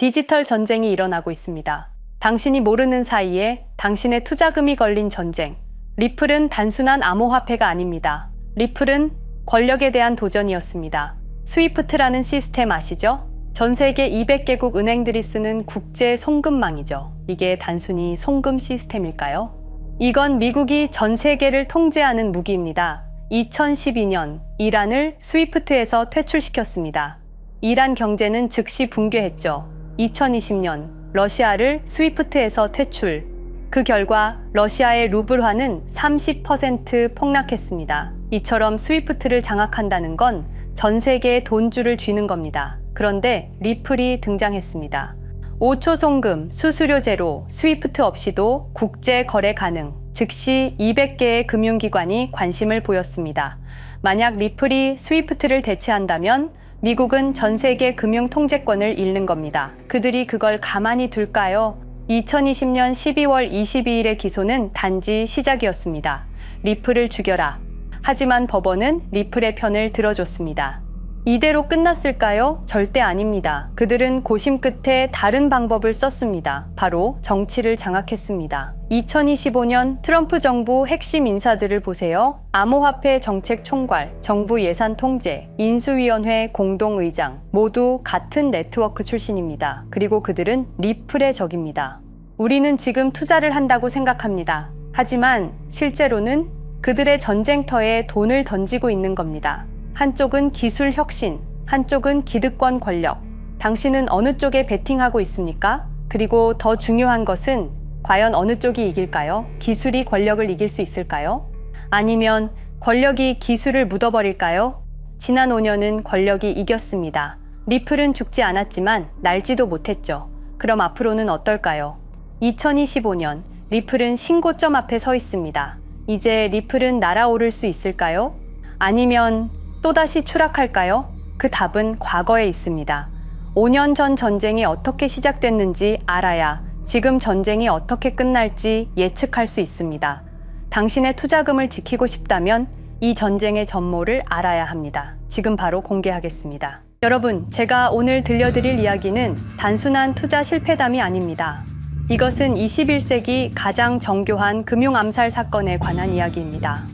디지털 전쟁이 일어나고 있습니다. 당신이 모르는 사이에 당신의 투자금이 걸린 전쟁. 리플은 단순한 암호화폐가 아닙니다. 리플은 권력에 대한 도전이었습니다. 스위프트라는 시스템 아시죠? 전 세계 200개국 은행들이 쓰는 국제 송금망이죠. 이게 단순히 송금 시스템일까요? 이건 미국이 전 세계를 통제하는 무기입니다. 2012년 이란을 스위프트에서 퇴출시켰습니다. 이란 경제는 즉시 붕괴했죠. 2020년 러시아를 스위프트에서 퇴출. 그 결과 러시아의 루블화는 30% 폭락했습니다. 이처럼 스위프트를 장악한다는 건 전 세계에 돈줄을 쥐는 겁니다. 그런데 리플이 등장했습니다. 5초 송금, 수수료 제로, 스위프트 없이도 국제 거래 가능. 즉시 200개의 금융기관이 관심을 보였습니다. 만약 리플이 스위프트를 대체한다면 미국은 전 세계 금융 통제권을 잃는 겁니다. 그들이 그걸 가만히 둘까요? 2020년 12월 22일의 기소는 단지 시작이었습니다. 리플을 죽여라. 하지만 법원은 리플의 편을 들어줬습니다. 이대로 끝났을까요? 절대 아닙니다. 그들은 고심 끝에 다른 방법을 썼습니다. 바로 정치를 장악했습니다. 2025년 트럼프 정부 핵심 인사들을 보세요. 암호화폐 정책 총괄, 정부 예산 통제, 인수위원회 공동의장 모두 같은 네트워크 출신입니다. 그리고 그들은 리플의 적입니다. 우리는 지금 투자를 한다고 생각합니다. 하지만 실제로는 그들의 전쟁터에 돈을 던지고 있는 겁니다. 한쪽은 기술 혁신, 한쪽은 기득권 권력. 당신은 어느 쪽에 베팅하고 있습니까? 그리고 더 중요한 것은 과연 어느 쪽이 이길까요? 기술이 권력을 이길 수 있을까요? 아니면 권력이 기술을 묻어버릴까요? 지난 5년은 권력이 이겼습니다. 리플은 죽지 않았지만 날지도 못했죠. 그럼 앞으로는 어떨까요? 2025년 리플은 신고점 앞에 서 있습니다. 이제 리플은 날아오를 수 있을까요? 아니면 또다시 추락할까요? 그 답은 과거에 있습니다. 5년 전 전쟁이 어떻게 시작됐는지 알아야 지금 전쟁이 어떻게 끝날지 예측할 수 있습니다. 당신의 투자금을 지키고 싶다면 이 전쟁의 전모를 알아야 합니다. 지금 바로 공개하겠습니다. 여러분, 제가 오늘 들려드릴 이야기는 단순한 투자 실패담이 아닙니다. 이것은 21세기 가장 정교한 금융 암살 사건에 관한 이야기입니다.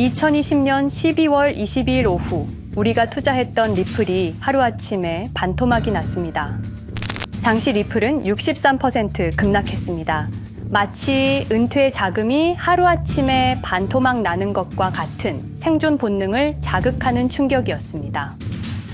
2020년 12월 22일 오후 우리가 투자했던 리플이 하루아침에 반토막이 났습니다. 당시 리플은 63% 급락했습니다. 마치 은퇴 자금이 하루아침에 반토막 나는 것과 같은 생존 본능을 자극하는 충격이었습니다.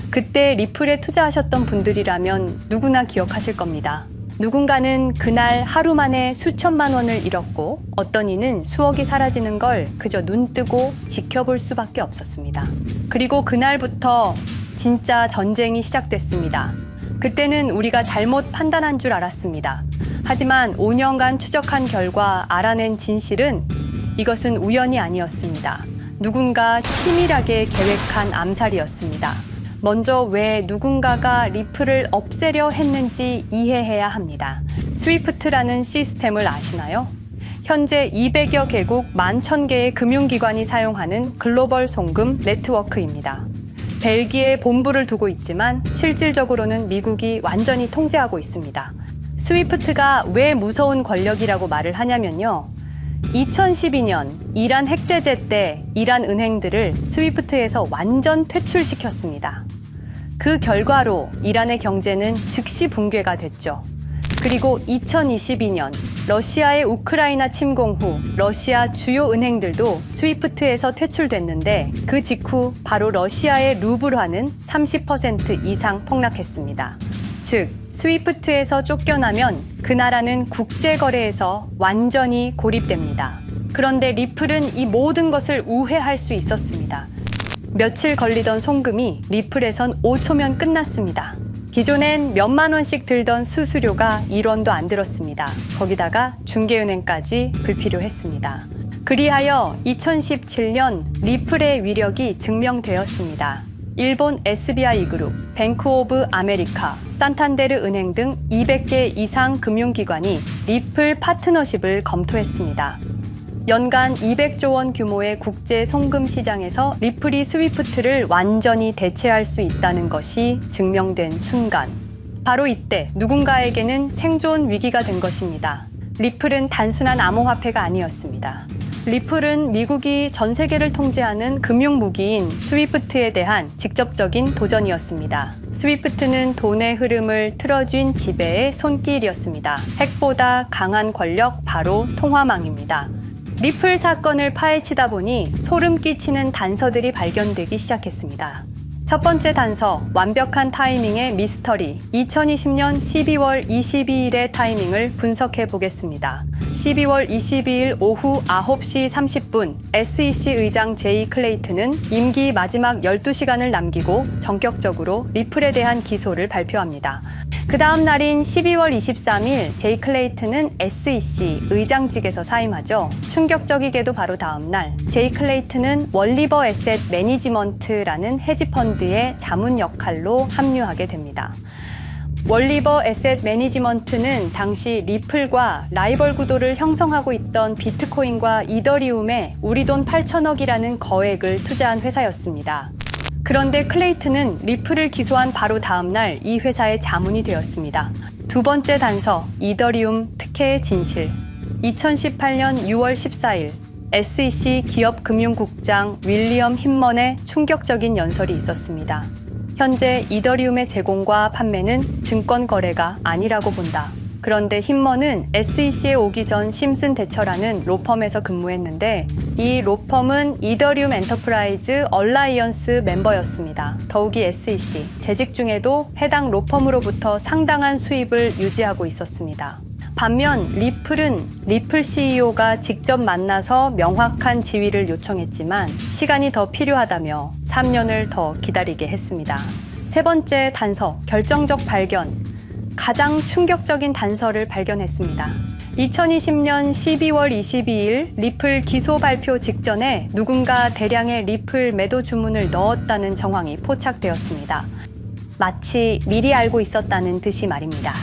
그때 리플에 투자하셨던 분들이라면 누구나 기억하실 겁니다. 누군가는 그날 하루 만에 수천만 원을 잃었고 어떤 이는 수억이 사라지는 걸 그저 눈 뜨고 지켜볼 수밖에 없었습니다. 그리고 그날부터 진짜 전쟁이 시작됐습니다. 그때는 우리가 잘못 판단한 줄 알았습니다. 하지만 5년간 추적한 결과 알아낸 진실은 이것은 우연이 아니었습니다. 누군가 치밀하게 계획한 암살이었습니다. 먼저 왜 누군가가 리플을 없애려 했는지 이해해야 합니다. 스위프트라는 시스템을 아시나요? 현재 200여 개국 11,000개의 금융기관이 사용하는 글로벌 송금 네트워크입니다. 벨기에 본부를 두고 있지만 실질적으로는 미국이 완전히 통제하고 있습니다. 스위프트가 왜 무서운 권력이라고 말을 하냐면요. 2012년 이란 핵제재 때 이란 은행들을 스위프트에서 완전 퇴출시켰습니다. 그 결과로 이란의 경제는 즉시 붕괴가 됐죠. 그리고 2022년 러시아의 우크라이나 침공 후 러시아 주요 은행들도 스위프트에서 퇴출됐는데 그 직후 바로 러시아의 루블화는 30% 이상 폭락했습니다. 즉, 스위프트에서 쫓겨나면 그 나라는 국제거래에서 완전히 고립됩니다. 그런데 리플은 이 모든 것을 우회할 수 있었습니다. 며칠 걸리던 송금이 리플에선 5초면 끝났습니다. 기존엔 몇만 원씩 들던 수수료가 1원도 안 들었습니다. 거기다가 중개은행까지 불필요했습니다. 그리하여 2017년 리플의 위력이 증명되었습니다. 일본 SBI 그룹, 뱅크 오브 아메리카, 산탄데르 은행 등 200개 이상 금융기관이 리플 파트너십을 검토했습니다. 연간 200조 원 규모의 국제 송금 시장에서 리플이 스위프트를 완전히 대체할 수 있다는 것이 증명된 순간 바로 이때 누군가에게는 생존 위기가 된 것입니다. 리플은 단순한 암호화폐가 아니었습니다. 리플은 미국이 전 세계를 통제하는 금융 무기인 스위프트에 대한 직접적인 도전이었습니다. 스위프트는 돈의 흐름을 틀어쥔 지배의 손길이었습니다. 핵보다 강한 권력 바로 통화망입니다. 리플 사건을 파헤치다 보니 소름 끼치는 단서들이 발견되기 시작했습니다. 첫 번째 단서, 완벽한 타이밍의 미스터리. 2020년 12월 22일의 타이밍을 분석해 보겠습니다. 12월 22일 오후 9시 30분, SEC 의장 제이 클레이트는 임기 마지막 12시간을 남기고 전격적으로 리플에 대한 기소를 발표합니다. 그 다음 날인 12월 23일 제이 클레이트는 SEC 의장직에서 사임하죠. 충격적이게도 바로 다음 날 제이 클레이트는 월리버 에셋 매니지먼트라는 헤지펀드의 자문 역할로 합류하게 됩니다. 월리버 에셋 매니지먼트는 당시 리플과 라이벌 구도를 형성하고 있던 비트코인과 이더리움에 우리 돈 8천억이라는 거액을 투자한 회사였습니다. 그런데 클레이트는 리플을 기소한 바로 다음 날 이 회사의 자문이 되었습니다. 두 번째 단서, 이더리움 특혜의 진실. 2018년 6월 14일, SEC 기업금융국장 윌리엄 힘먼의 충격적인 연설이 있었습니다. 현재 이더리움의 제공과 판매는 증권 거래가 아니라고 본다. 그런데 힘먼은 SEC에 오기 전 심슨 대처라는 로펌에서 근무했는데 이 로펌은 이더리움 엔터프라이즈 얼라이언스 멤버였습니다. 더욱이 SEC 재직 중에도 해당 로펌으로부터 상당한 수입을 유지하고 있었습니다. 반면 리플은 리플 CEO가 직접 만나서 명확한 지위를 요청했지만 시간이 더 필요하다며 3년을 더 기다리게 했습니다. 세 번째 단서, 결정적 발견. 가장 충격적인 단서를 발견했습니다. 2020년 12월 22일 리플 기소 발표 직전에 누군가 대량의 리플 매도 주문을 넣었다는 정황이 포착되었습니다. 마치 미리 알고 있었다는 듯이 말입니다.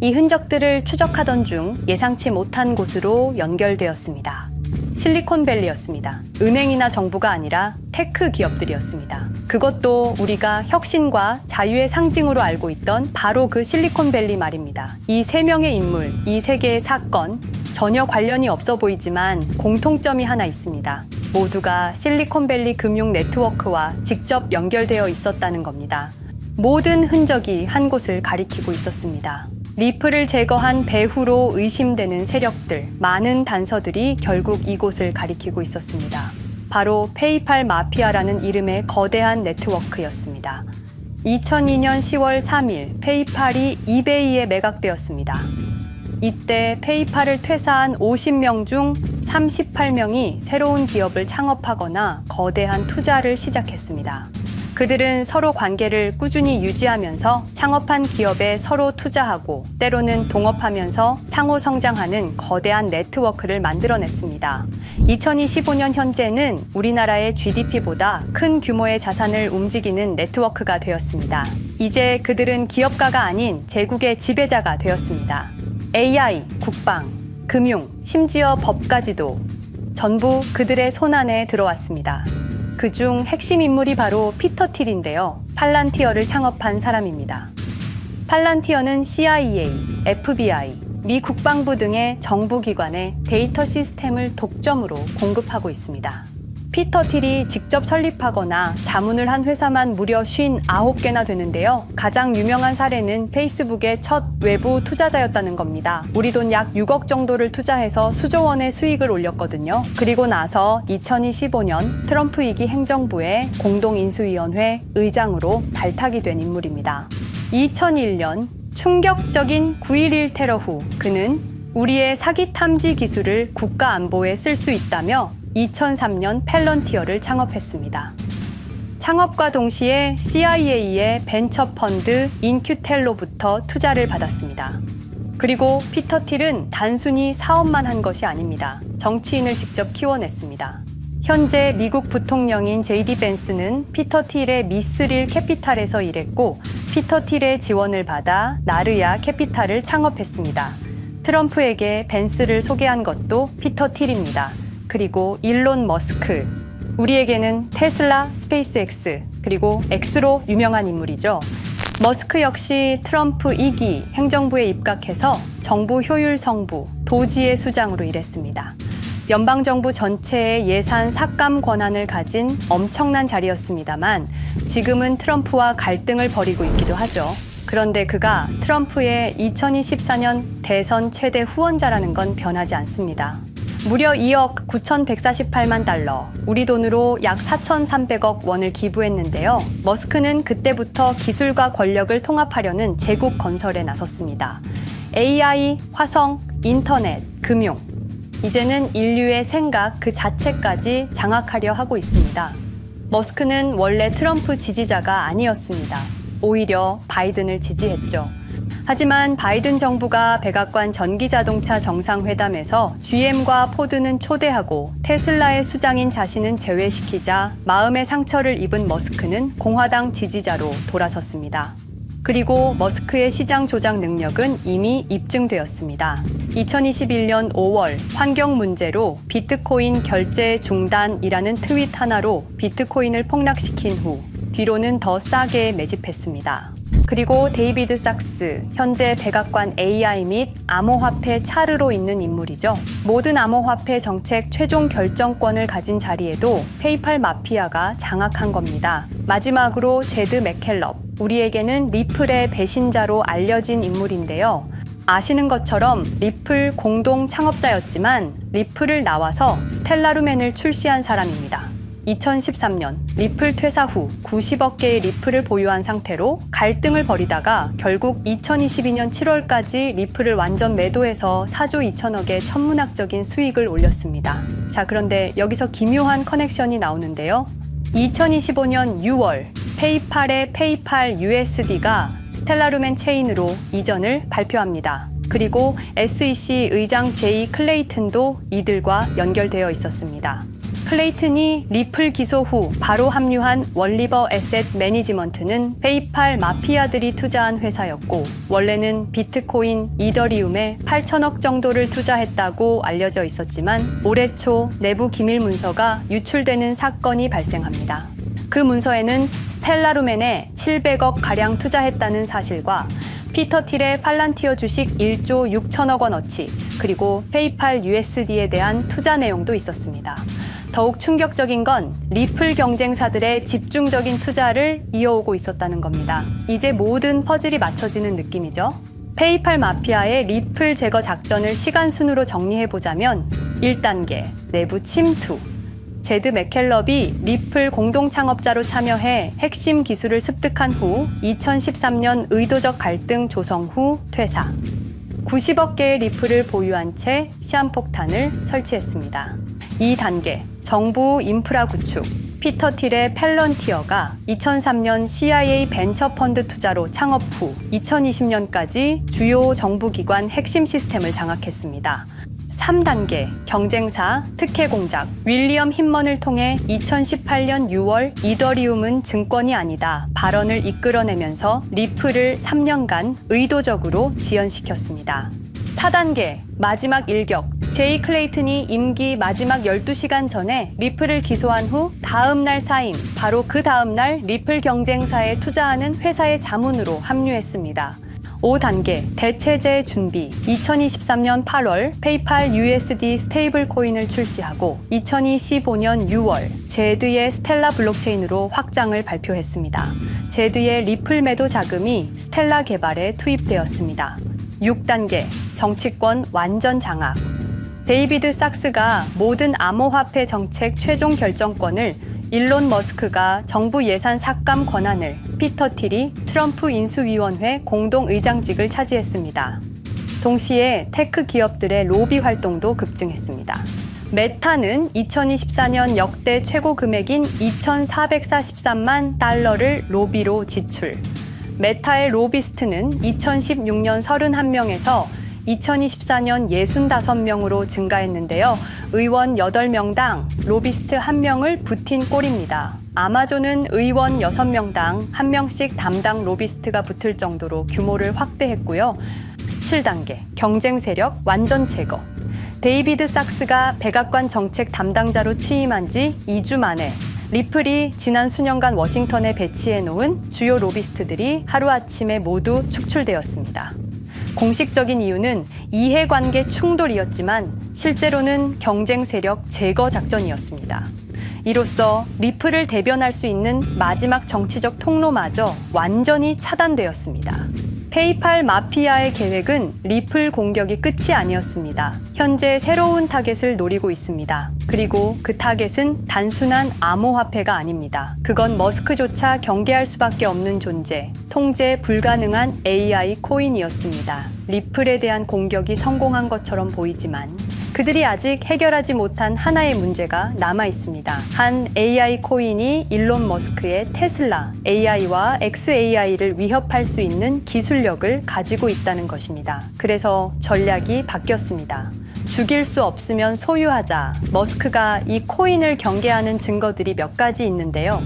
이 흔적들을 추적하던 중 예상치 못한 곳으로 연결되었습니다. 실리콘밸리였습니다. 은행이나 정부가 아니라 테크 기업들이었습니다. 그것도 우리가 혁신과 자유의 상징으로 알고 있던 바로 그 실리콘밸리 말입니다. 이 세 명의 인물, 이 세 개의 사건, 전혀 관련이 없어 보이지만 공통점이 하나 있습니다. 모두가 실리콘밸리 금융 네트워크와 직접 연결되어 있었다는 겁니다. 모든 흔적이 한 곳을 가리키고 있었습니다. 리플을 제거한 배후로 의심되는 세력들, 많은 단서들이 결국 이곳을 가리키고 있었습니다. 바로 페이팔 마피아라는 이름의 거대한 네트워크였습니다. 2002년 10월 3일 페이팔이 이베이에 매각되었습니다. 이때 페이팔을 퇴사한 50명 중 38명이 새로운 기업을 창업하거나 거대한 투자를 시작했습니다. 그들은 서로 관계를 꾸준히 유지하면서 창업한 기업에 서로 투자하고 때로는 동업하면서 상호 성장하는 거대한 네트워크를 만들어냈습니다. 2025년 현재는 우리나라의 GDP보다 큰 규모의 자산을 움직이는 네트워크가 되었습니다. 이제 그들은 기업가가 아닌 제국의 지배자가 되었습니다. AI, 국방, 금융, 심지어 법까지도 전부 그들의 손안에 들어왔습니다. 그중 핵심 인물이 바로 피터 틸인데요. 팔란티어를 창업한 사람입니다. 팔란티어는 CIA, FBI, 미 국방부 등의 정부 기관에 데이터 시스템을 독점으로 공급하고 있습니다. 피터 틸이 직접 설립하거나 자문을 한 회사만 무려 59개나 되는데요. 가장 유명한 사례는 페이스북의 첫 외부 투자자였다는 겁니다. 우리 돈 약 6억 정도를 투자해서 수조 원의 수익을 올렸거든요. 그리고 나서 2025년 트럼프 2기 행정부의 공동인수위원회 의장으로 발탁이 된 인물입니다. 2001년 충격적인 9.11 테러 후 그는 우리의 사기 탐지 기술을 국가 안보에 쓸 수 있다며 2003년 펠런티어를 창업했습니다. 창업과 동시에 CIA의 벤처 펀드 인큐텔로부터 투자를 받았습니다. 그리고 피터 틸은 단순히 사업만 한 것이 아닙니다. 정치인을 직접 키워냈습니다. 현재 미국 부통령인 제이디 벤스는 피터 틸의 미스릴 캐피탈에서 일했고 피터 틸의 지원을 받아 나르야 캐피탈을 창업했습니다. 트럼프에게 벤스를 소개한 것도 피터 틸입니다. 그리고 일론 머스크. 우리에게는 테슬라, 스페이스X, 그리고 X로 유명한 인물이죠. 머스크 역시 트럼프 2기 행정부에 입각해서 정부 효율 성부, 도지의 수장으로 일했습니다. 연방정부 전체의 예산 삭감 권한을 가진 엄청난 자리였습니다만 지금은 트럼프와 갈등을 벌이고 있기도 하죠. 그런데 그가 트럼프의 2024년 대선 최대 후원자라는 건 변하지 않습니다. 무려 2억 9,148만 달러, 우리 돈으로 약 4,300억 원을 기부했는데요. 머스크는 그때부터 기술과 권력을 통합하려는 제국 건설에 나섰습니다. AI, 화성, 인터넷, 금융. 이제는 인류의 생각 그 자체까지 장악하려 하고 있습니다. 머스크는 원래 트럼프 지지자가 아니었습니다. 오히려 바이든을 지지했죠. 하지만 바이든 정부가 백악관 전기자동차 정상회담에서 GM과 포드는 초대하고 테슬라의 수장인 자신은 제외시키자 마음의 상처를 입은 머스크는 공화당 지지자로 돌아섰습니다. 그리고 머스크의 시장 조작 능력은 이미 입증되었습니다. 2021년 5월 환경 문제로 비트코인 결제 중단이라는 트윗 하나로 비트코인을 폭락시킨 후 뒤로는 더 싸게 매집했습니다. 그리고 데이비드 sak스, 현재 백악관 AI 및 암호화폐 차르로 있는 인물이죠. 모든 암호화폐 정책 최종 결정권을 가진 자리에도 페이팔 마피아가 장악한 겁니다. 마지막으로 제드 맥켈럽, 우리에게는 리플의 배신자로 알려진 인물인데요. 아시는 것처럼 리플 공동 창업자였지만 리플을 나와서 스텔라루멘을 출시한 사람입니다. 2013년 리플 퇴사 후 90억 개의 리플을 보유한 상태로 갈등을 벌이다가 결국 2022년 7월까지 리플을 완전 매도해서 4조 2천억의 천문학적인 수익을 올렸습니다. 자, 그런데 여기서 기묘한 커넥션이 나오는데요. 2025년 6월 페이팔의 페이팔 USD가 스텔라루멘 체인으로 이전을 발표합니다. 그리고 SEC 의장 제이 클레이튼도 이들과 연결되어 있었습니다. 클레이튼이 리플 기소 후 바로 합류한 월리버 에셋 매니지먼트는 페이팔 마피아들이 투자한 회사였고 원래는 비트코인, 이더리움에 8천억 정도를 투자했다고 알려져 있었지만 올해 초 내부 기밀 문서가 유출되는 사건이 발생합니다. 그 문서에는 스텔라루멘에 700억 가량 투자했다는 사실과 피터 틸의 팔란티어 주식 1조 6천억 원어치 그리고 페이팔 USD에 대한 투자 내용도 있었습니다. 더욱 충격적인 건 리플 경쟁사들의 집중적인 투자를 이어오고 있었다는 겁니다. 이제 모든 퍼즐이 맞춰지는 느낌이죠. 페이팔 마피아의 리플 제거 작전을 시간 순으로 정리해 보자면 1단계 내부 침투. 제드 맥켈럽이 리플 공동 창업자로 참여해 핵심 기술을 습득한 후 2013년 의도적 갈등 조성 후 퇴사. 90억 개의 리플을 보유한 채 시한폭탄을 설치했습니다. 2단계 정부 인프라 구축 피터 틸의 펠런티어가 2003년 CIA 벤처 펀드 투자로 창업 후 2020년까지 주요 정부 기관 핵심 시스템을 장악했습니다. 3단계 경쟁사 특혜 공작 윌리엄 힌먼을 통해 2018년 6월 이더리움은 증권이 아니다 발언을 이끌어내면서 리플을 3년간 의도적으로 지연시켰습니다. 4단계 마지막 일격 제이 클레이튼이 임기 마지막 12시간 전에 리플을 기소한 후 다음 날 사임 바로 그 다음 날 리플 경쟁사에 투자하는 회사의 자문으로 합류했습니다. 5단계 대체제 준비 2023년 8월 페이팔 USD 스테이블 코인을 출시하고 2025년 6월 제드의 스텔라 블록체인으로 확장을 발표했습니다. 제드의 리플 매도 자금이 스텔라 개발에 투입되었습니다. 6단계 정치권 완전 장악 데이비드 sak스가 모든 암호화폐 정책 최종 결정권을 일론 머스크가 정부 예산 삭감 권한을 피터 틸이 트럼프 인수위원회 공동의장직을 차지했습니다. 동시에 테크 기업들의 로비 활동도 급증했습니다. 메타는 2024년 역대 최고 금액인 2,443만 달러를 로비로 지출. 메타의 로비스트는 2016년 31명에서 2024년 65명으로 증가했는데요. 의원 8명당 로비스트 1명을 붙인 꼴입니다. 아마존은 의원 6명당 1명씩 담당 로비스트가 붙을 정도로 규모를 확대했고요. 7단계 경쟁 세력 완전 제거. 데이비드 sak스가 백악관 정책 담당자로 취임한 지 2주 만에 리플이 지난 수년간 워싱턴에 배치해 놓은 주요 로비스트들이 하루아침에 모두 축출되었습니다. 공식적인 이유는 이해관계 충돌이었지만 실제로는 경쟁 세력 제거 작전이었습니다. 이로써 리플을 대변할 수 있는 마지막 정치적 통로마저 완전히 차단되었습니다. 페이팔 마피아의 계획은 리플 공격이 끝이 아니었습니다. 현재 새로운 타겟을 노리고 있습니다. 그리고 그 타겟은 단순한 암호화폐가 아닙니다. 그건 머스크조차 경계할 수밖에 없는 존재, 통제 불가능한 AI 코인이었습니다. 리플에 대한 공격이 성공한 것처럼 보이지만 그들이 아직 해결하지 못한 하나의 문제가 남아 있습니다. 한 AI 코인이 일론 머스크의 테슬라 AI와 XAI를 위협할 수 있는 기술력을 가지고 있다는 것입니다. 그래서 전략이 바뀌었습니다. 죽일 수 없으면 소유하자. 머스크가 이 코인을 경계하는 증거들이 몇 가지 있는데요.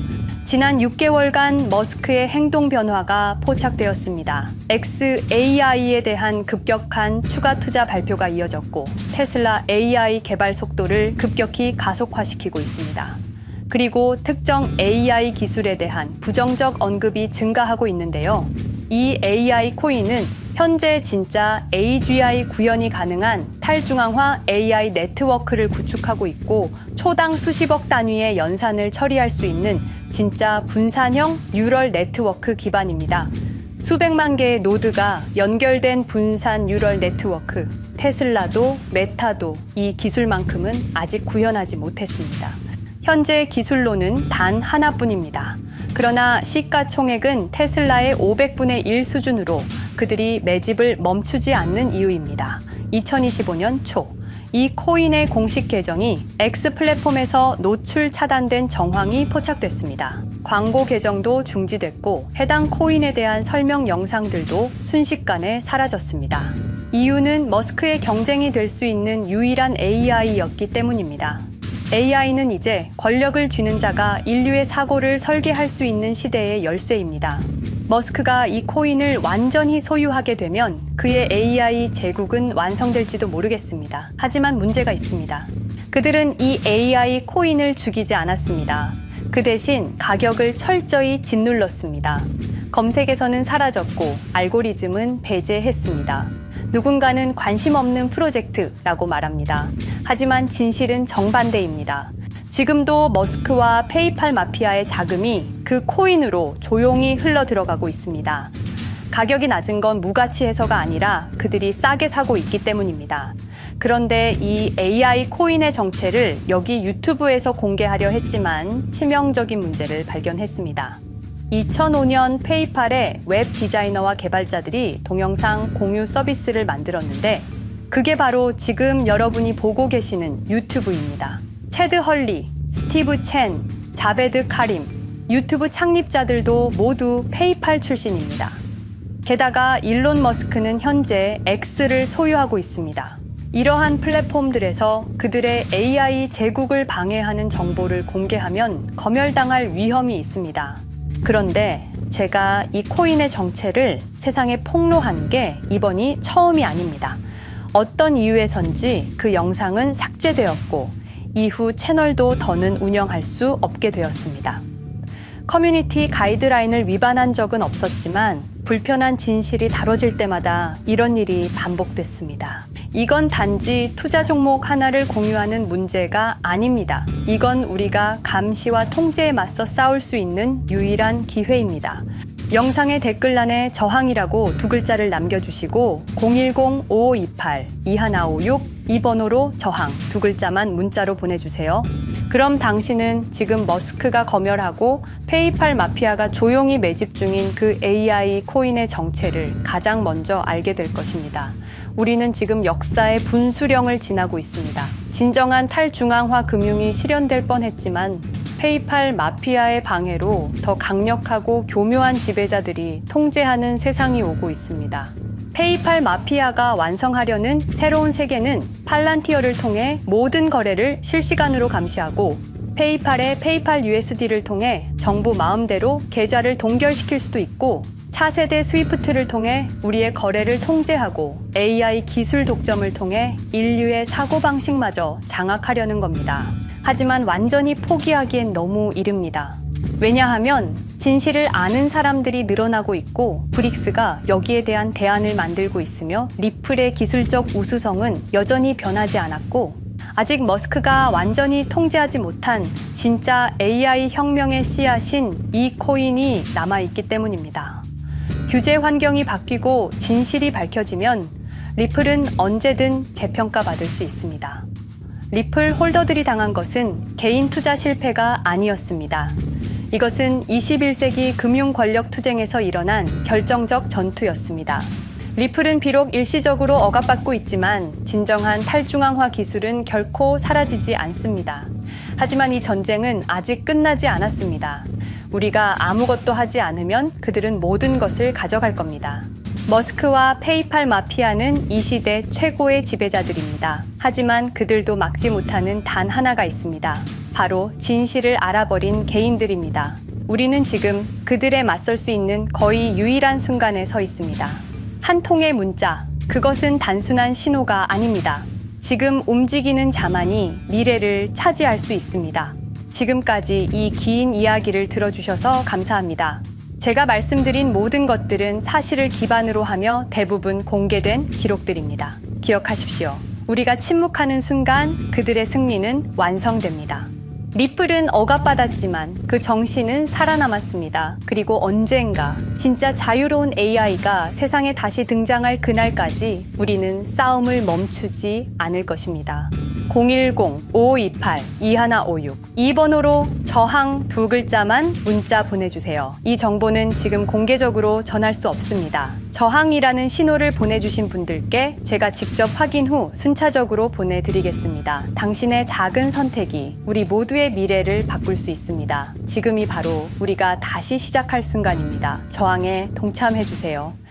지난 6개월간 머스크의 행동 변화가 포착되었습니다. XAI에 대한 급격한 추가 투자 발표가 이어졌고 테슬라 AI 개발 속도를 급격히 가속화시키고 있습니다. 그리고 특정 AI 기술에 대한 부정적 언급이 증가하고 있는데요. 이 AI 코인은 현재 진짜 AGI 구현이 가능한 탈중앙화 AI 네트워크를 구축하고 있고 초당 수십억 단위의 연산을 처리할 수 있는 진짜 분산형 뉴럴 네트워크 기반입니다. 수백만 개의 노드가 연결된 분산 뉴럴 네트워크. 테슬라도 메타도 이 기술만큼은 아직 구현하지 못했습니다. 현재 기술로는 단 하나뿐입니다. 그러나 시가총액은 테슬라의 500분의 1 수준으로 그들이 매집을 멈추지 않는 이유입니다. 2025년 초, 이 코인의 공식 계정이 X 플랫폼에서 노출 차단된 정황이 포착됐습니다. 광고 계정도 중지됐고 해당 코인에 대한 설명 영상들도 순식간에 사라졌습니다. 이유는 머스크의 경쟁이 될 수 있는 유일한 AI였기 때문입니다. AI는 이제 권력을 쥐는 자가 인류의 사고를 설계할 수 있는 시대의 열쇠입니다. 머스크가 이 코인을 완전히 소유하게 되면 그의 AI 제국은 완성될지도 모르겠습니다. 하지만 문제가 있습니다. 그들은 이 AI 코인을 죽이지 않았습니다. 그 대신 가격을 철저히 짓눌렀습니다. 검색에서는 사라졌고 알고리즘은 배제했습니다. 누군가는 관심 없는 프로젝트라고 말합니다. 하지만 진실은 정반대입니다. 지금도 머스크와 페이팔 마피아의 자금이 그 코인으로 조용히 흘러 들어가고 있습니다. 가격이 낮은 건 무가치해서가 아니라 그들이 싸게 사고 있기 때문입니다. 그런데 이 AI 코인의 정체를 여기 유튜브에서 공개하려 했지만 치명적인 문제를 발견했습니다. 2005년 페이팔의 웹 디자이너와 개발자들이 동영상 공유 서비스를 만들었는데 그게 바로 지금 여러분이 보고 계시는 유튜브입니다. 체드 헐리, 스티브 첸, 자베드 카림, 유튜브 창립자들도 모두 페이팔 출신입니다. 게다가 일론 머스크는 현재 X를 소유하고 있습니다. 이러한 플랫폼들에서 그들의 AI 제국을 방해하는 정보를 공개하면 검열당할 위험이 있습니다. 그런데 제가 이 코인의 정체를 세상에 폭로한 게 이번이 처음이 아닙니다. 어떤 이유에선지 그 영상은 삭제되었고 이후 채널도 더는 운영할 수 없게 되었습니다. 커뮤니티 가이드라인을 위반한 적은 없었지만 불편한 진실이 다뤄질 때마다 이런 일이 반복됐습니다. 이건 단지 투자 종목 하나를 공유하는 문제가 아닙니다. 이건 우리가 감시와 통제에 맞서 싸울 수 있는 유일한 기회입니다. 영상의 댓글란에 저항이라고 두 글자를 남겨주시고 010-5528-2156이 번호로 저항 두 글자만 문자로 보내주세요. 그럼 당신은 지금 머스크가 검열하고 페이팔 마피아가 조용히 매집 중인 그 AI 코인의 정체를 가장 먼저 알게 될 것입니다. 우리는 지금 역사의 분수령을 지나고 있습니다. 진정한 탈중앙화 금융이 실현될 뻔했지만 페이팔 마피아의 방해로 더 강력하고 교묘한 지배자들이 통제하는 세상이 오고 있습니다. 페이팔 마피아가 완성하려는 새로운 세계는 팔란티어를 통해 모든 거래를 실시간으로 감시하고 페이팔의 페이팔 USD를 통해 정부 마음대로 계좌를 동결시킬 수도 있고 차세대 스위프트를 통해 우리의 거래를 통제하고 AI 기술 독점을 통해 인류의 사고방식마저 장악하려는 겁니다. 하지만 완전히 포기하기엔 너무 이릅니다. 왜냐하면 진실을 아는 사람들이 늘어나고 있고 브릭스가 여기에 대한 대안을 만들고 있으며 리플의 기술적 우수성은 여전히 변하지 않았고 아직 머스크가 완전히 통제하지 못한 진짜 AI 혁명의 씨앗인 이 코인이 남아있기 때문입니다. 규제 환경이 바뀌고 진실이 밝혀지면 리플은 언제든 재평가받을 수 있습니다. 리플 홀더들이 당한 것은 개인 투자 실패가 아니었습니다. 이것은 21세기 금융 권력 투쟁에서 일어난 결정적 전투였습니다. 리플은 비록 일시적으로 억압받고 있지만 진정한 탈중앙화 기술은 결코 사라지지 않습니다. 하지만 이 전쟁은 아직 끝나지 않았습니다. 우리가 아무것도 하지 않으면 그들은 모든 것을 가져갈 겁니다. 머스크와 페이팔 마피아는 이 시대 최고의 지배자들입니다. 하지만 그들도 막지 못하는 단 하나가 있습니다. 바로 진실을 알아버린 개인들입니다. 우리는 지금 그들에 맞설 수 있는 거의 유일한 순간에 서 있습니다. 한 통의 문자, 그것은 단순한 신호가 아닙니다. 지금 움직이는 자만이 미래를 차지할 수 있습니다. 지금까지 이 긴 이야기를 들어주셔서 감사합니다. 제가 말씀드린 모든 것들은 사실을 기반으로 하며 대부분 공개된 기록들입니다. 기억하십시오. 우리가 침묵하는 순간 그들의 승리는 완성됩니다. 리플은 억압받았지만 그 정신은 살아남았습니다. 그리고 언젠가 진짜 자유로운 AI가 세상에 다시 등장할 그날까지 우리는 싸움을 멈추지 않을 것입니다. 010-5528-2156이 번호로 저항 두 글자만 문자 보내주세요. 이 정보는 지금 공개적으로 전할 수 없습니다. 저항이라는 신호를 보내주신 분들께 제가 직접 확인 후 순차적으로 보내드리겠습니다. 당신의 작은 선택이 우리 모두의 미래를 바꿀 수 있습니다. 지금이 바로 우리가 다시 시작할 순간입니다. 저항에 동참해주세요.